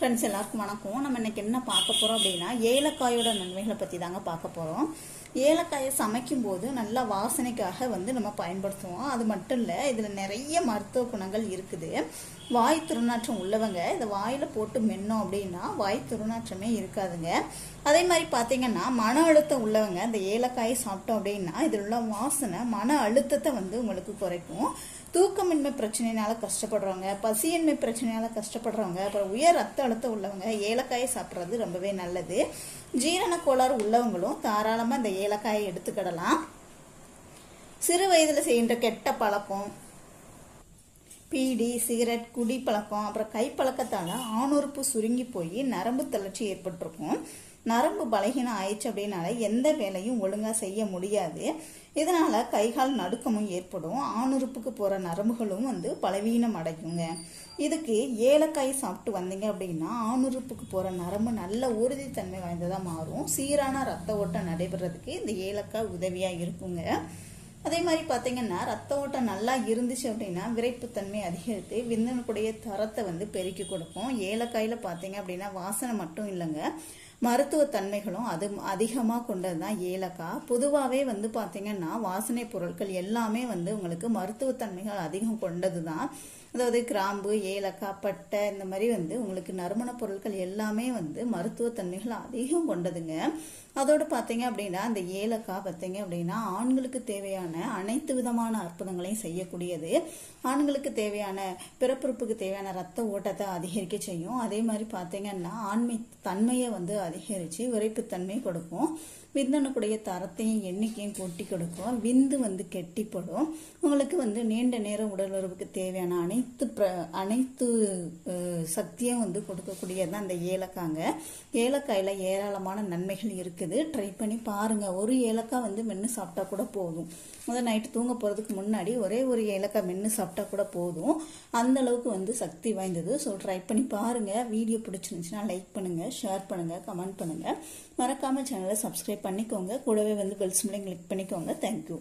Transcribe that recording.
Friends எல்லாருக்கும் வணக்கம். நம்ம இன்னைக்கு என்ன பார்க்க போகிறோம் அப்படின்னா ஏலக்காயோட நன்மைகளை பற்றி தாங்க பார்க்க போகிறோம் ஏலக்காயை சமைக்கும்போது நல்லா வாசனைக்காக வந்து நம்ம பயன்படுத்துவோம். அது மட்டும் இல்லை இதில் நிறைய மருத்துவ குணங்கள் இருக்குது. வாய் துர்நாற்றம் உள்ளவங்க இதை வாயில் போட்டு மென்னோம் அப்படின்னா வாய் துர்நாற்றமே இருக்காதுங்க. அதே மாதிரி பார்த்தீங்கன்னா மன அழுத்தம் உள்ளவங்க இந்த ஏலக்காயை சாப்பிட்டோம் அப்படின்னா இதில் உள்ள வாசனை மன அழுத்தத்தை வந்து உங்களுக்கு குறைக்கும். தூக்கமின்மை பிரச்சனைனால கஷ்டப்படுறவங்க பசியின்மை பிரச்சனையால கஷ்டப்படுறவங்க அப்புறம் உயர் ரத்த அழுத்தம் உள்ளவங்க ஏலக்காயை சாப்பிட்றது ரொம்பவே நல்லது. ஜீரண கோளாறு உள்ளவங்களும் தாராளமாக இந்த ஏலக்காயை எடுத்துக்கிடலாம். சிறு வயதில் செய்கின்ற கெட்ட பழக்கம் பீடி சிகரெட் குடி பழக்கம் அப்புறம் கைப்பழக்கத்தால் ஆணுறுப்பு சுருங்கி போய் நரம்பு தளர்ச்சி ஏற்பட்டிருக்கும். நரம்பு பலகீனம் ஆயிடுச்சு அப்படின்னால எந்த வேலையும் ஒழுங்காக செய்ய முடியாது. இதனால் கைகால் நடுக்கமும் ஏற்படும். ஆணுறுப்புக்கு போகிற நரம்புகளும் வந்து பலவீனம் அடைக்குங்க இதுக்கு ஏலக்காய் சாப்பிட்டு வந்தீங்க அப்படின்னா ஆணுறுப்புக்கு போகிற நரம்பு நல்ல உறுதித்தன்மை வாய்ந்ததாக மாறும். சீரான ரத்த ஓட்டம் நடைபெறதுக்கு இந்த ஏலக்காய் உதவியாக இருக்குங்க. அதே மாதிரி பார்த்தீங்கன்னா ரத்த ஓட்டம் நல்லா இருந்துச்சு அப்படின்னா விரைப்புத்தன்மை அதிகரித்து விந்தனுக்குடைய தரத்தை வந்து பெருக்கி கொடுக்கும். ஏலக்காயில் பார்த்தீங்க அப்படின்னா வாசனை மட்டும் இல்லைங்க. மருத்துவ தன்மைகளும் அது அதிகமாக கொண்டது தான் ஏலக்காய். பொதுவாகவே வந்து பார்த்தீங்கன்னா வாசனை பொருட்கள் எல்லாமே வந்து உங்களுக்கு மருத்துவத்தன்மைகள் அதிகம் கொண்டது தான் அதாவது கிராம்பு ஏலக்காய் பட்டை இந்த மாதிரி வந்து உங்களுக்கு நறுமண பொருட்கள் எல்லாமே வந்து மருத்துவத்தன்மைகள் அதிகம் கொண்டதுங்க. அதோடு பார்த்தீங்க அப்படின்னா இந்த ஏலக்காய் பார்த்தீங்க அப்படின்னா ஆண்களுக்கு தேவையான அனைத்து விதமான அற்புதங்களையும் செய்யக்கூடியது. ஆண்களுக்கு தேவையான பிறப்புறுப்புக்கு தேவையான ரத்த ஓட்டத்தை அதிகரிக்க செய்யும். அதே மாதிரி பார்த்தீங்கன்னா ஆண்மை தன்மையை வந்து அதிகரித்து விரைப்புத்தன்மை கொடுக்கும். விந்தணுக்குடைய தரத்தையும் எண்ணிக்கையும் கொட்டி கொடுக்கும். விந்து வந்து கெட்டிப்படும். உங்களுக்கு வந்து நீண்ட நேரம் உடல் உறவுக்கு தேவையான அனைத்து பிர அனைத்து சக்தியும் வந்து கொடுக்கக்கூடியது தான் அந்த ஏலக்காங்க. ஏலக்காயில் ஏராளமான நன்மைகள் இருக்குது. ட்ரை பண்ணி பாருங்கள் ஒரு ஏலக்காய் வந்து மென்று சாப்பிட்டா கூட போதும். முதல் நைட்டு தூங்க போகிறதுக்கு முன்னாடி ஒரே ஒரு ஏலக்காய் மென்று சாப்பிட்டா கூட போதும். அந்த அளவுக்கு வந்து சக்தி வாய்ந்தது. ஸோ ட்ரை பண்ணி பாருங்கள் வீடியோ பிடிச்சிருந்துச்சுன்னா லைக் பண்ணுங்கள் ஷேர் பண்ணுங்கள் கமெண்ட் பண்ணுங்கள் மறக்காமல் சேனலை சப்ஸ்கிரைப் பண்ணிக்கோங்க. கூடவே வந்து பெல் சிம்லையும் கிளிக் பண்ணிக்கோங்க. Thank you